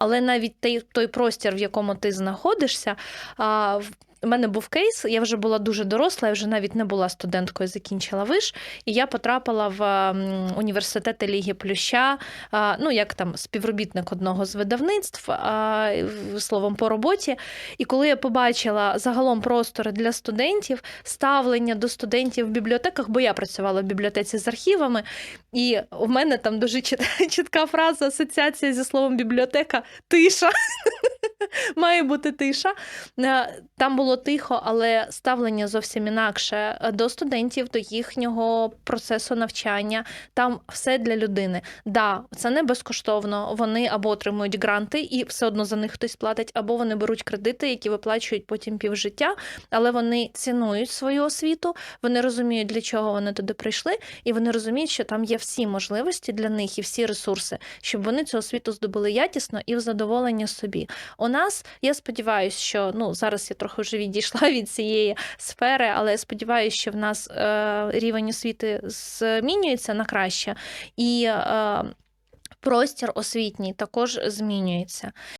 Але навіть той, той простір, в якому ти знаходишся, у мене був кейс, я вже була дуже доросла, я вже навіть не була студенткою, закінчила виш, і я потрапила в м, університет Ліги Плюща, ну як там співробітник одного з видавництв, словом по роботі. І коли я побачила загалом простори для студентів, ставлення до студентів в бібліотеках, бо я працювала в бібліотеці з архівами, і у мене там дуже чітка фраза асоціація зі словом бібліотека тиша. Має бути тиша. Е, Там було тихо, але ставлення зовсім інакше е, до студентів, до їхнього процесу навчання. Там все для людини. Да, це не безкоштовно. Вони або отримують гранти, і все одно за них хтось платить, або вони беруть кредити, які виплачують потім півжиття, але вони цінують свою освіту, вони розуміють, для чого вони туди прийшли, і вони розуміють, що там є всі можливості для них і всі ресурси, щоб вони цю освіту здобули якісно і в задоволення собі. У нас я сподіваюся, що ну зараз я трохи вже відійшла від цієї сфери, але я сподіваюся, що в нас е, рівень освіти змінюється на краще, і е, простір освітній також змінюється.